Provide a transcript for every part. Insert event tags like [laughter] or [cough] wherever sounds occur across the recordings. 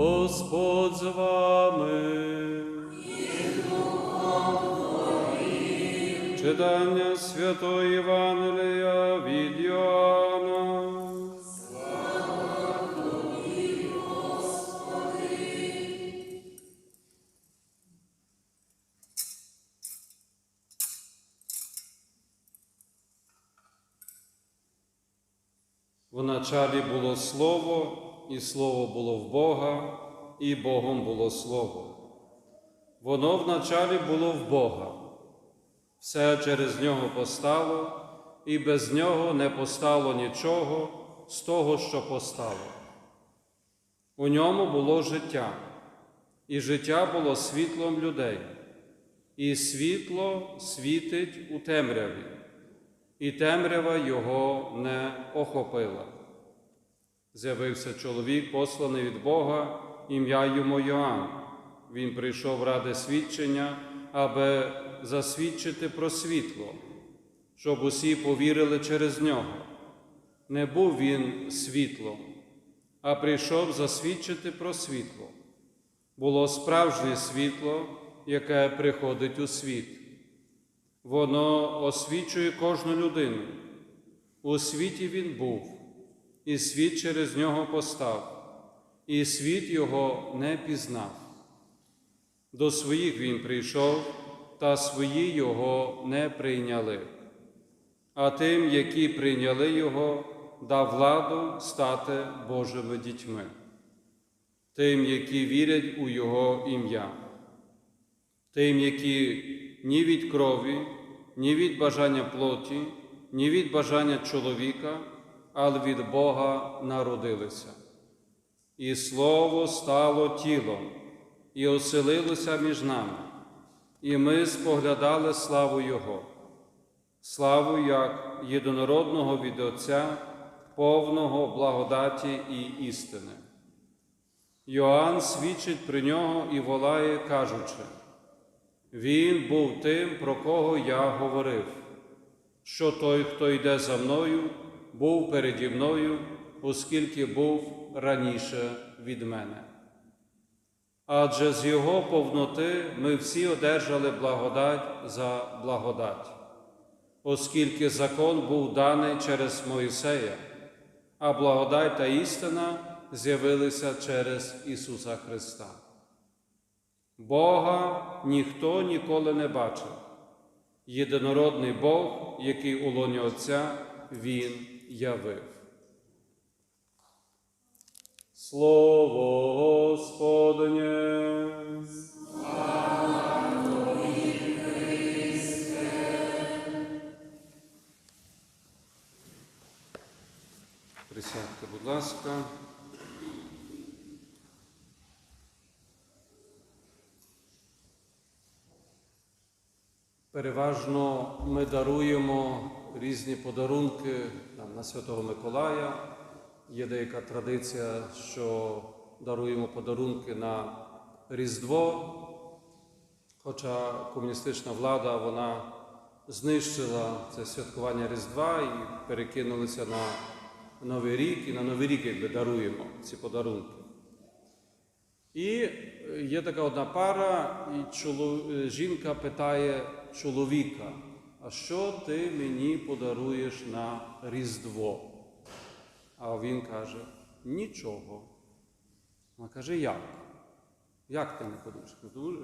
Господь з вами. Читання Святої Євангелія від Йоанна. В началі було Слово, і Слово було в Бога, і Богом було Слово. Воно в началі було в Бога. Все через нього постало, і без нього не постало нічого з того, що постало. У ньому було життя, і життя було світлом людей, і світло світить у темряві, і темрява його не охопила. З'явився чоловік, посланий від Бога, ім'я йому Йоанн. Він прийшов ради свідчення, аби засвідчити про світло, щоб усі повірили через нього. Не був він світлом, а прийшов засвідчити про світло. Було справжнє світло, яке приходить у світ. Воно освічує кожну людину. У світі він був, і світ через нього постав, і світ його не пізнав. До своїх він прийшов, та свої його не прийняли. А тим, які прийняли його, дав владу стати Божими дітьми, тим, які вірять у Його ім'я, тим, які ні від крові, ні від бажання плоті, ні від бажання чоловіка, але від Бога народилися. І Слово стало тілом і оселилося між нами, і ми споглядали славу Його, славу як єдинородного від Отця, повного благодаті і істини. Йоанн свідчить про нього і волає, кажучи, Він був тим, про кого я говорив, що той, хто йде за мною, був переді мною, оскільки був раніше від мене. Адже з Його повноти ми всі одержали благодать за благодать, оскільки закон був даний через Моїсея, а благодать та істина з'явилися через Ісуса Христа. Бога ніхто ніколи не бачив. Єдинородний Бог, який у лоні Отця Він явив. Слово Господнє. Присядьте, будь ласка. Переважно ми даруємо різні подарунки там, на Святого Миколая. Є деяка традиція, що даруємо подарунки на Різдво, хоча комуністична влада вона знищила це святкування Різдва і перекинулися на Новий рік, і на Новий рік якби даруємо ці подарунки. І є така одна пара, і чоло... жінка питає чоловіка, а що ти мені подаруєш на Різдво? А він каже, нічого. Вона каже, як? Як ти не подаруєш?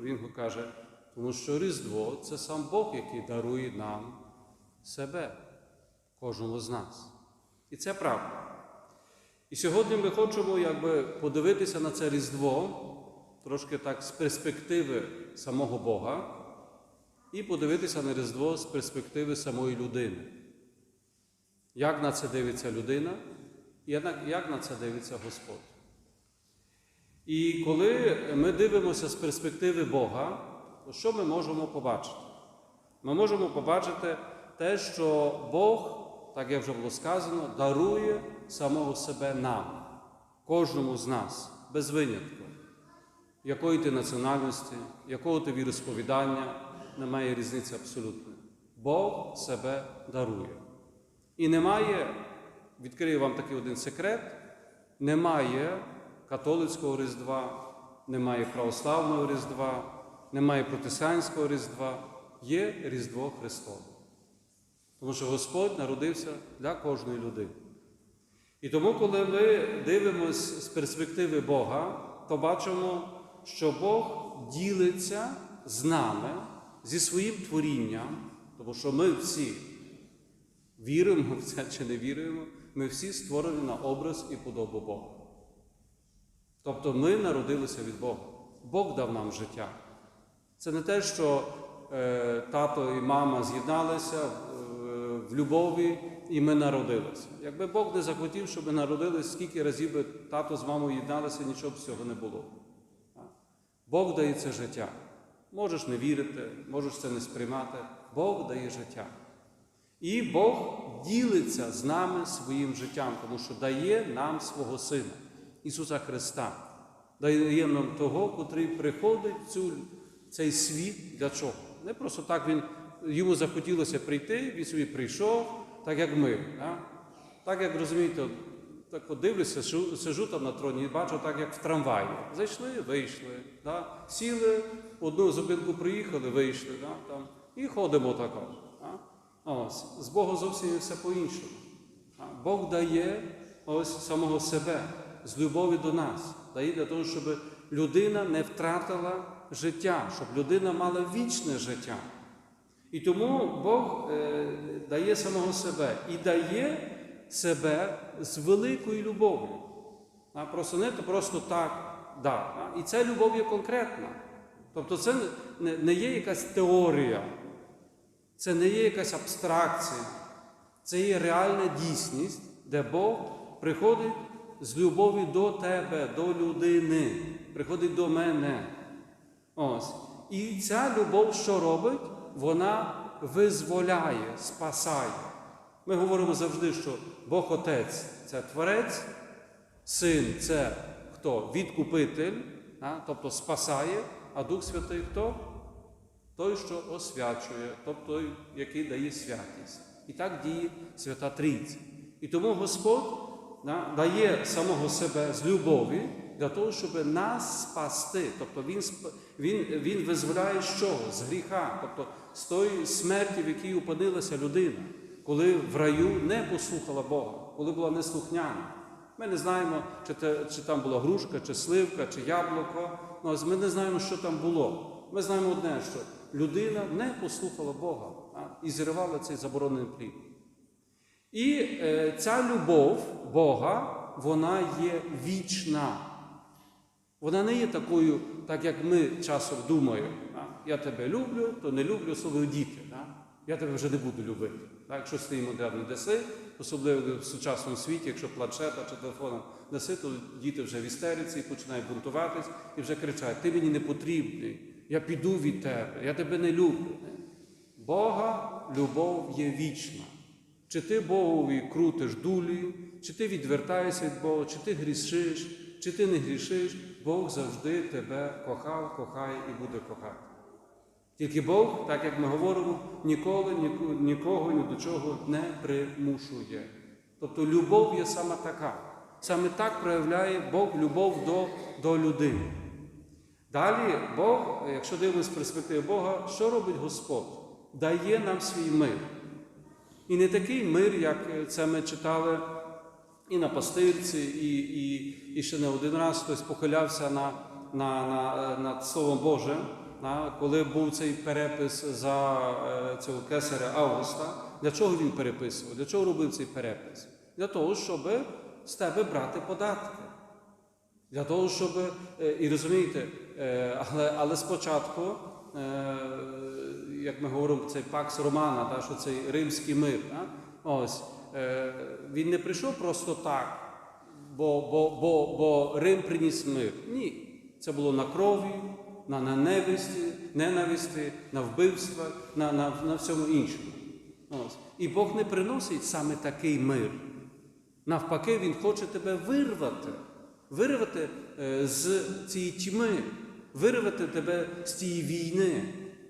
Він каже, тому що Різдво це сам Бог, який дарує нам себе, кожному з нас. І це правда. І сьогодні ми хочемо якби, подивитися на це Різдво, трошки так з перспективи самого Бога, і подивитися на Різдво з перспективи самої людини. Як на це дивиться людина, і як на це дивиться Господь. І коли ми дивимося з перспективи Бога, то що ми можемо побачити? Ми можемо побачити те, що Бог, так як вже було сказано, дарує самого себе нам, кожному з нас, без винятку. Якої ти національності, якого ти віросповідання, немає різниці абсолютно. Бог себе дарує. І немає, відкрию вам такий один секрет, немає католицького Різдва, немає православного Різдва, немає протестантського Різдва, є Різдво Христове. Тому що Господь народився для кожної людини. І тому, коли ми дивимося з перспективи Бога, то бачимо, що Бог ділиться з нами зі своїм творінням, тому що ми всі віримо в це чи не віримо, ми всі створені на образ і подобу Бога. Тобто ми народилися від Бога. Бог дав нам життя. Це не те, що е, тато і мама з'єдналися е, в любові і ми народилися. Якби Бог не захотів, щоб ми народилися, скільки разів би тато з мамою єдналися, нічого б з цього не було. Бог дає це життя. Можеш не вірити, можеш це не сприймати. Бог дає життя. І Бог ділиться з нами своїм життям, тому що дає нам свого Сина, Ісуса Христа. Дає нам того, котрий приходить в цю, цей світ для чого? Не просто так він, йому захотілося прийти, він собі прийшов, так як ми. Да? Так як розумієте, так от дивлюся, сижу, там на троні і бачу, так як в трамваї. Зайшли, вийшли, да? сіли, одну зупинку приїхали, вийшли, да? там, і ходимо тако. Да? Ось, з Богом зовсім все по-іншому. Бог дає ось самого себе з любові до нас, дає для того, щоб людина не втратила життя, щоб людина мала вічне життя. І тому Бог е, дає самого себе і дає себе з великою любов'ю. Просто не то просто так да. І ця любов є конкретна. Тобто це не, є якась теорія, це не є якась абстракція, це є реальна дійсність, де Бог приходить з любові до тебе, до людини, приходить до мене. Ось. І ця любов, що робить, вона визволяє, спасає. Ми говоримо завжди, що Бог Отець це Творець, Син це хто? Відкупитель, тобто спасає, а Дух Святий хто? Той, що освячує, тобто той, який дає святість. І так діє Свята Трійця. І тому Господь дає самого себе з любові для того, щоб нас спасти. Тобто Він він, він визволяє з чого? З гріха, тобто з тої смерті, в якій опинилася людина, коли в раю не послухала Бога, коли була неслухняна. Ми не знаємо, чи, чи там була грушка, чи сливка, чи яблуко. Ну, ми не знаємо, що там було. Ми знаємо одне, що людина не послухала Бога а, і зірвала цей заборонений плід. І е, ця любов Бога, вона є вічна. Вона не є такою, так як ми часом думаємо. а, Я тебе люблю, то не люблю, особливо діти. а, Я тебе вже не буду любити. Так, Якщо ти модерно даси, особливо в сучасному світі, якщо планшета чи телефоном даси, то діти вже в істериці починають бунтуватись і вже кричать: Ти мені не потрібний, я піду від тебе, я тебе не люблю. Бога любов є вічна. Чи ти Богові крутиш дулі, чи ти відвертаєшся від Бога, чи ти грішиш, чи ти не грішиш, Бог завжди тебе кохав, кохає і буде кохати. Тільки Бог, так як ми говоримо, ніколи нікого ні до чого не примушує. Тобто любов є саме така. Саме так проявляє Бог любов до, до людини. Далі Бог, якщо дивимося з перспективи Бога, що робить Господь? Дає нам свій мир. І не такий мир, як це ми читали і на пастирці, і, і, і ще не один раз хтось похилявся на, на, на, над Словом Божим, коли був цей перепис за е, цього кесаря Августа. Для чого він переписував? Для чого робив цей перепис? Для того, щоб з тебе брати податки. Для того, щоб, е, і розумієте, е, але, але спочатку, як ми говоримо, цей пакс Романа, та, що цей римський мир, та, ось, він не прийшов просто так, бо, бо, бо, бо Рим приніс мир. Ні. Це було на крові, на ненависті, ненависті, на вбивствах, на, на, на всьому іншому. Ось. І Бог не приносить саме такий мир. Навпаки, Він хоче тебе вирвати, вирвати е, з цієї тьми, вирвати тебе з тієї війни,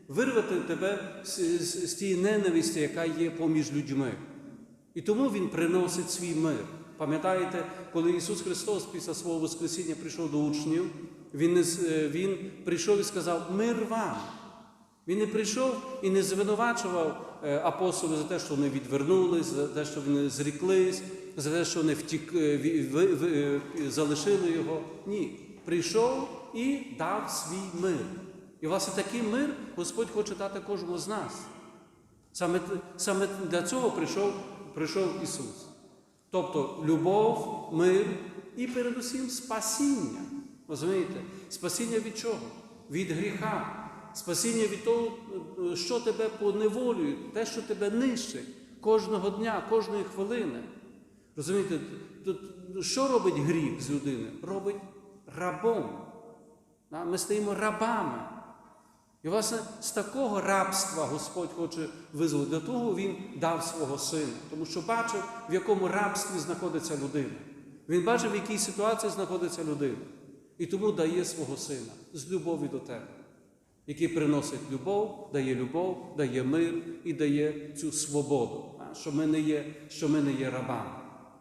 вирвати тебе з, з, з тієї ненависті, яка є поміж людьми. І тому Він приносить свій мир. Пам'ятаєте, коли Ісус Христос після свого Воскресіння прийшов до учнів, Він, не, е, він прийшов і сказав Мир вам. Він не прийшов і не звинувачував е, апостолів за те, що вони відвернулись, за те, що вони зріклись, за те, що вони втік, е, залишили його. Ні. Прийшов і дав свій мир. І власне такий мир Господь хоче дати кожному з нас. Саме, саме для цього прийшов, прийшов Ісус. Тобто любов, мир і передусім спасіння. Розумієте? Спасіння від чого? Від гріха. Спасіння від того, що тебе поневолює, те, що тебе нищить кожного дня, кожної хвилини. Розумієте, тут що робить гріх з людини? Робить рабом. Ми стаємо рабами. І, власне, з такого рабства Господь хоче визволити. Для того Він дав свого сина, тому що бачив, в якому рабстві знаходиться людина. Він бачив, в якій ситуації знаходиться людина. І тому дає свого сина з любові до тебе, який приносить любов, дає любов, дає мир і дає цю свободу, що ми не є, що ми не є рабами.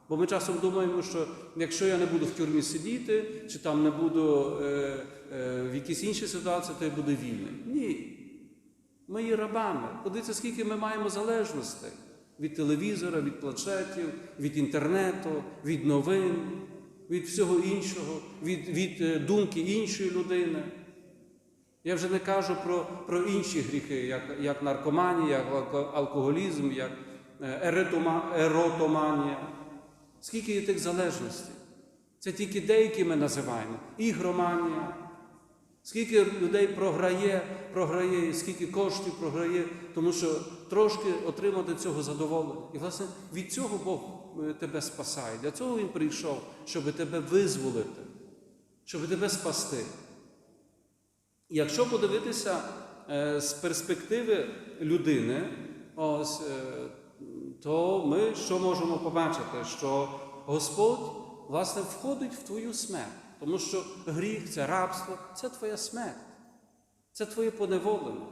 Бо ми часом думаємо, що якщо я не буду в тюрмі сидіти, чи там не буду е, е, в якійсь іншій ситуації, то я буду вільний. Ні. Ми є рабами. Подивіться, скільки ми маємо залежностей від телевізора, від планшетів, від інтернету, від новин, від всього іншого, від, від е, думки іншої людини. Я вже не кажу про, про інші гріхи, як, як наркоманія, як алкоголізм, як е, еротоманія. Скільки є тих залежностей? Це тільки деякі ми називаємо. Ігроманія. Скільки людей програє, програє, скільки коштів програє, тому що трошки отримати цього задоволення. І, власне, від цього Бог е, тебе спасає. Для цього Він прийшов, щоб тебе визволити, щоб тебе спасти. Якщо подивитися е, з перспективи людини, ось, е, то ми що можемо побачити? Що Господь власне входить в твою смерть, тому що гріх, це рабство, це твоя смерть, це твоє поневолення.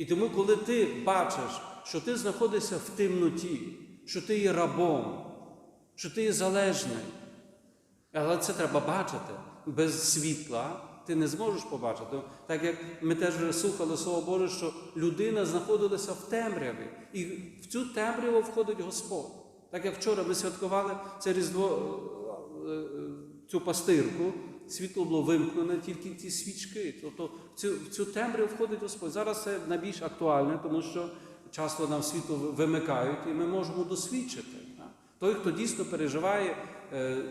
І тому, коли ти бачиш, що ти знаходишся в темноті, що ти є рабом, що ти є залежний, але це треба бачити. Без світла ти не зможеш побачити. Так як ми теж слухали Слово Боже, що людина знаходилася в темряві, і в цю темряву входить Господь. Так як вчора ми святкували це Різдво, е, е, цю пастирку, світло було вимкнене, тільки ті свічки. Тобто в цю, в цю темряву входить Господь. Зараз це найбільш актуальне, тому що часто нам світло вимикають, і ми можемо досвідчити. Той, хто дійсно переживає е, е,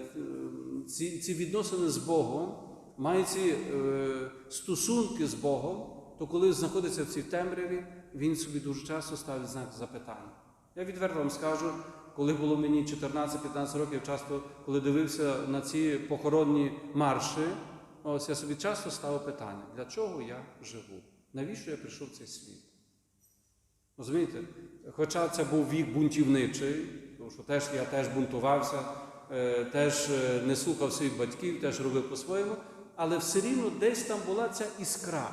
ці, ці відносини з Богом, має ці е, стосунки з Богом, то коли знаходиться в цій темряві, він собі дуже часто ставить знак запитання. Я відверто вам скажу, коли було мені 14-15 років, часто, коли дивився на ці похоронні марші, ось я собі часто ставив питання, для чого я живу? Навіщо я прийшов в цей світ? Розумієте? Хоча це був вік бунтівничий, тому що теж я теж бунтувався, е, теж е, не слухав своїх батьків, теж робив по-своєму, але все рівно десь там була ця іскра.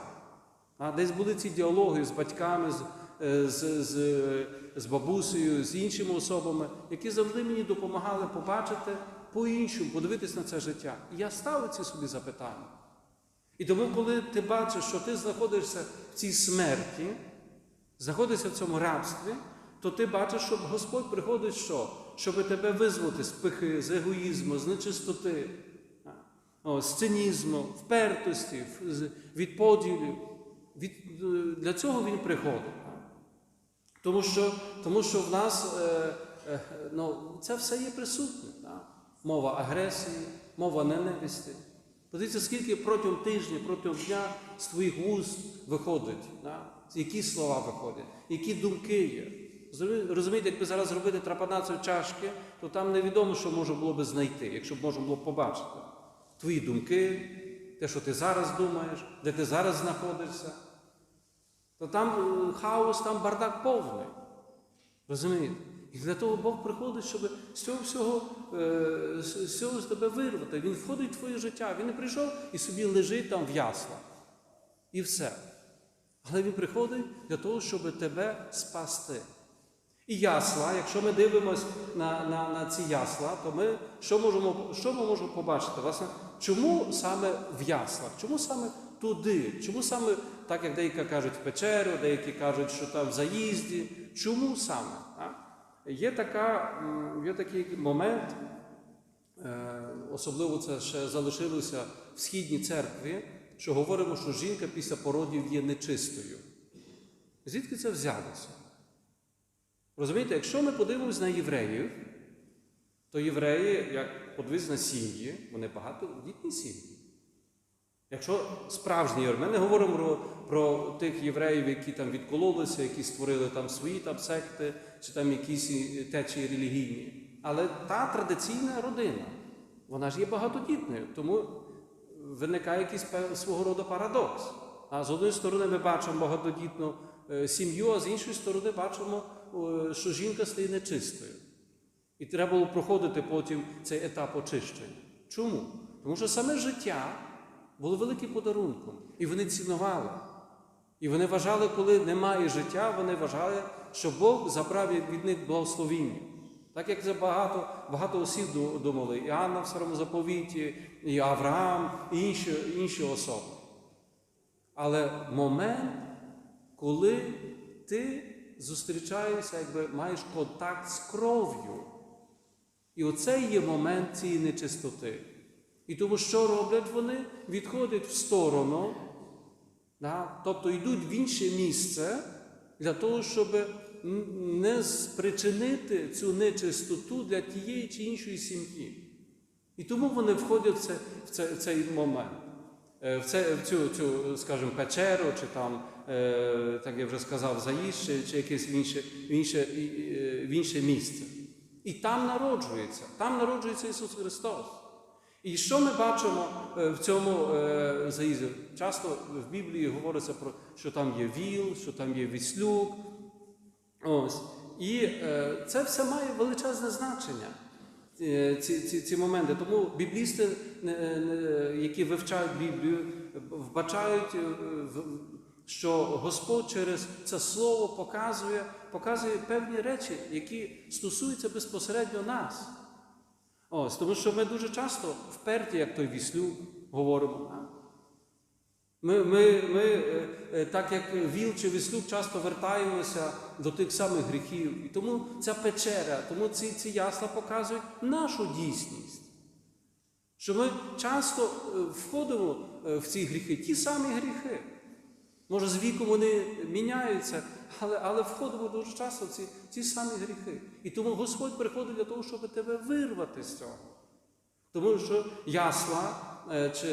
Десь були ці діалоги з батьками, з, з, з бабусею, з іншими особами, які завжди мені допомагали побачити по-іншому, подивитись на це життя. І я ставив ці собі запитання. І тому, коли ти бачиш, що ти знаходишся в цій смерті, знаходишся в цьому рабстві, то ти бачиш, що Господь приходить що? Щоб тебе визволити з пихи, з егоїзму, з нечистоти, з цинізму, впертості, від поділів. Від, е, для цього він приходить. Тому що, тому що в нас е, е, ну, це все є присутнє. Так? Мова агресії, мова ненависті. Подивіться, скільки протягом тижня, протягом дня з твоїх вуст виходить, так? які слова виходять, які думки є. Розумієте, якби зараз зробити трапанацію чашки, то там невідомо, що можна було би знайти, якщо б можна було побачити. Твої думки, те, що ти зараз думаєш, де ти зараз знаходишся то там хаос, там бардак повний. Розумієте? І для того Бог приходить, щоб з цього всього е, з цього з тебе вирвати. Він входить в твоє життя. Він не прийшов і собі лежить там в яслах. І все. Але він приходить для того, щоб тебе спасти. І ясла, якщо ми дивимося на, на, на ці ясла, то ми що можемо, що ми можемо побачити? Власне, чому саме в яслах? Чому саме туди? Чому саме, так як деякі кажуть, в печеру, деякі кажуть, що там в заїзді? Чому саме? А? Є, така, є такий момент, е, особливо це ще залишилося в східній церкві, що говоримо, що жінка після породів є нечистою. Звідки це взялося? Розумієте, якщо ми подивимось на євреїв, то євреї, як подивись на сім'ї, вони багатодітні сім'ї. Якщо справжні ми не говоримо про, про тих євреїв, які там відкололися, які створили там свої там секти, чи там якісь течії релігійні. Але та традиційна родина, вона ж є багатодітною, тому виникає якийсь свого роду парадокс. А з однієї сторони ми бачимо багатодітну е, сім'ю, а з іншої сторони бачимо, е, що жінка стає нечистою. І треба було проходити потім цей етап очищення. Чому? Тому що саме життя було великим подарунком, і вони цінували. І вони вважали, коли немає життя, вони вважали, що Бог забрав від них благословіння. Так як багато, багато осіб думали, і Анна в старому заповіті, і Авраам, і інші, інші особи. Але момент, коли ти зустрічаєшся, якби маєш контакт з кров'ю. І оце є момент цієї нечистоти. І тому що роблять вони? Відходять в сторону, да? тобто йдуть в інше місце для того, щоб не спричинити цю нечистоту для тієї чи іншої сім'ї. І тому вони входять в, це, в, це, в цей момент, Е, в, це, в цю, цю, скажімо, печеру, чи там, е, так я вже сказав, заїзд, чи, чи якесь в інше, в, інше, е, в інше місце. І там народжується, там народжується Ісус Христос. І що ми бачимо е, в цьому е, заїзді? Часто в Біблії говориться про, що там є віл, що там є віслюк. Ось. І е, це все має величезне значення, ці, ці, ці моменти. Тому біблісти, які вивчають Біблію, вбачають, що Господь через це слово показує, показує певні речі, які стосуються безпосередньо нас. Ось, тому що ми дуже часто вперті, як той віслюк, говоримо. Ми, ми, ми е, е, так як віл чи віслюк, часто вертаємося до тих самих гріхів. І тому ця печера, тому ці, ці ясла показують нашу дійсність. Що ми часто е, входимо в ці гріхи, ті самі гріхи. Може, з віком вони міняються, але, але входимо дуже часто в ці, ці самі гріхи. І тому Господь приходить для того, щоб тебе вирвати з цього. Тому що ясла е, чи,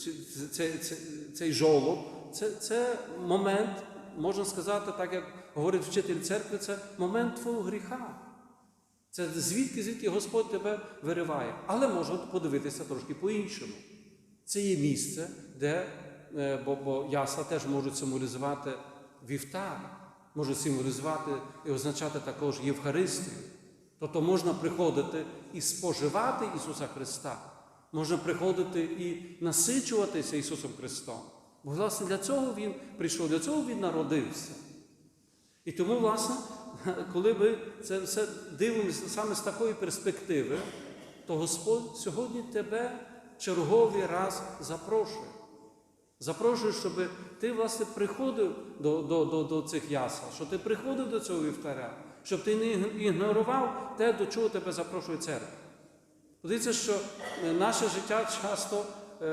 чи це, це, цей жолоб, це, це момент, можна сказати, так як говорить вчитель церкви, це момент твого гріха. Це звідки, звідки Господь тебе вириває. Але можна подивитися трошки по-іншому. Це є місце, де, бо, бо ясла теж можуть символізувати вівтар, можуть символізувати і означати також Євхаристію. Тобто можна приходити і споживати Ісуса Христа, можна приходити і насичуватися Ісусом Христом. Бо, власне, для цього Він прийшов, для цього Він народився. І тому, власне, [laughs] коли ми це все дивимося саме з такої перспективи, то Господь сьогодні тебе черговий раз запрошує. Запрошую, щоб ти, власне, приходив до, до, до, до цих ясел, щоб ти приходив до цього вівтаря, щоб ти не ігнорував те, до чого тебе запрошує церква. Подивіться, що е, наше життя часто е,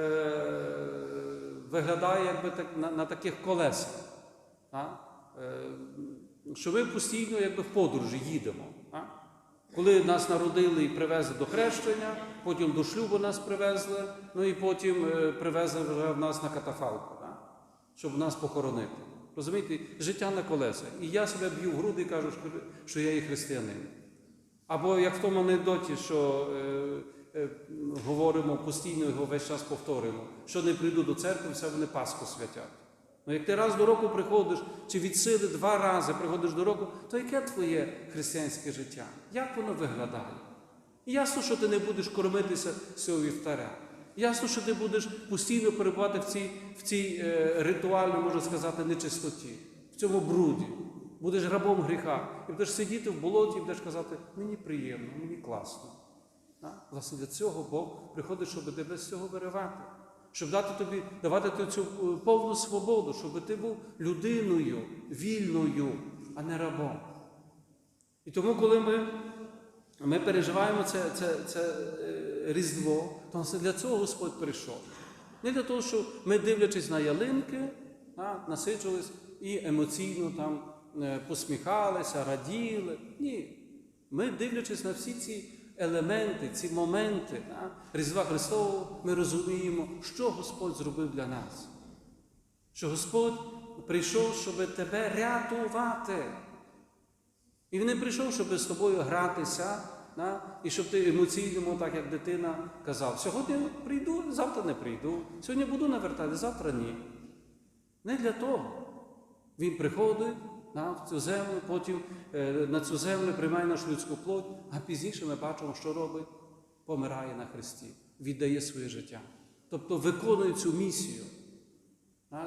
виглядає якби так, на, на таких колесах. Е, що ми постійно якби в подорожі їдемо. Коли нас народили і привезли до хрещення, потім до шлюбу нас привезли, ну і потім е, привезли вже в нас на катафалку, так? щоб нас похоронити. Розумієте, життя на колесах. І я себе б'ю в груди і кажу, що- я є християнин. Або як в тому анекдоті, що е, е, говоримо постійно його весь час повторюємо, що не прийду до церкви, все вони Пасху святять. Ну як ти раз до року приходиш, чи від сили два рази приходиш до року, то яке твоє християнське життя? Як воно виглядає? Ясно, що ти не будеш кормитися з цього вівтаря. Ясно, що ти будеш постійно перебувати в цій, в цій е, ритуальній, можна сказати, нечистоті, в цьому бруді. будеш рабом гріха, і будеш сидіти в болоті і будеш казати, мені приємно, мені класно. А? Власне, для цього Бог приходить, щоб тебе з цього виривати, щоб дати тобі, давати тобі цю е, повну свободу, щоб ти був людиною, вільною, а не рабом. І тому, коли ми, ми переживаємо це, це, це е, Різдво, то для цього Господь прийшов. Не для того, щоб ми, дивлячись на ялинки, а, насичувались і емоційно там е, посміхалися, раділи. Ні. Ми, дивлячись на всі ці елементи, ці моменти а, Різдва Христового, ми розуміємо, що Господь зробив для нас. Що Господь прийшов, щоб тебе рятувати. І він не прийшов, щоб з тобою гратися, да? і щоб ти емоційно, так як дитина, казав, сьогодні прийду, завтра не прийду, сьогодні буду навертати, завтра ні. Не для того. Він приходить в цю землю, потім е, на цю землю приймає нашу людську плоть, а пізніше ми бачимо, що робить, помирає на Христі, віддає своє життя. Тобто виконує цю місію.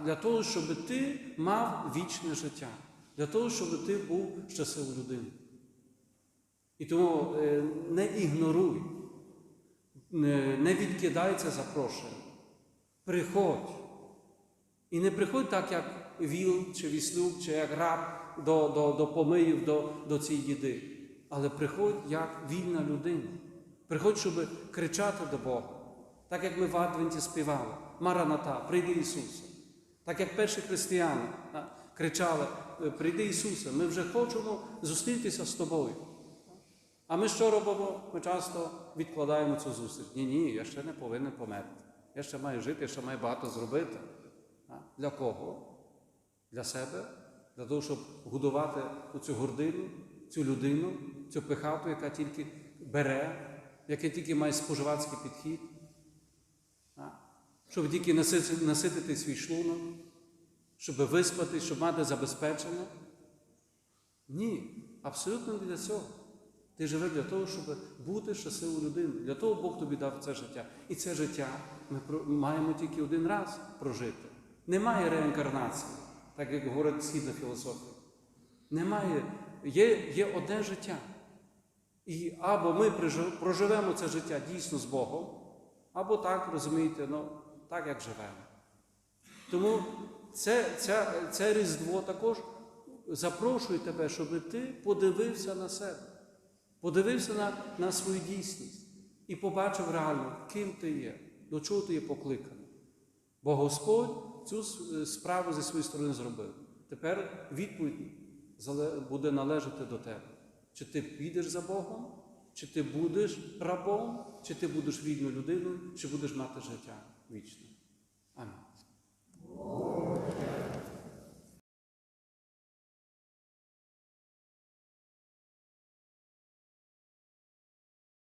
Для того, щоб ти мав вічне життя, для того, щоб ти був щасливою людиною. І тому е, не ігноруй, не відкидай це запрошення. Приходь. І не приходь так, як віл чи віслюк, чи як раб до, до, до помиїв, до, до цієї їди. Але приходь як вільна людина. Приходь, щоб кричати до Бога. Так як ми в Адвенті співали. Мараната, прийди Ісусе. Так як перші християни кричали, «Е, прийди Ісусе, ми вже хочемо зустрітися з тобою. А ми що робимо? Ми часто відкладаємо цю зустріч. Ні, ні, я ще не повинен померти. Я ще маю жити, я ще маю багато зробити. Для кого? Для себе? Для того, щоб годувати цю гордину, цю людину, цю пихату, яка тільки бере, яка тільки має споживацький підхід. Щоб тільки насити- наситити свій шлунок, щоб виспатись, щоб мати забезпечення. Ні, абсолютно не для цього. Ти живеш для того, щоб бути щасливою людиною. Для того Бог тобі дав це життя. І це життя ми маємо тільки один раз прожити. Немає реінкарнації, так як говорить східна філософія. Немає, є, є одне життя. І або ми проживемо це життя дійсно з Богом, або так, розумієте, ну, так, як живемо. Тому це, це, це Різдво також запрошує тебе, щоб ти подивився на себе, подивився на, на свою дійсність і побачив реально, ким ти є, до чого ти є покликаний. Бо Господь цю е, справу зі своєї сторони зробив. Тепер відповідь буде належати до тебе. Чи ти підеш за Богом, чи ти будеш рабом, чи ти будеш вільною людиною, чи будеш мати життя вічне. Амінь.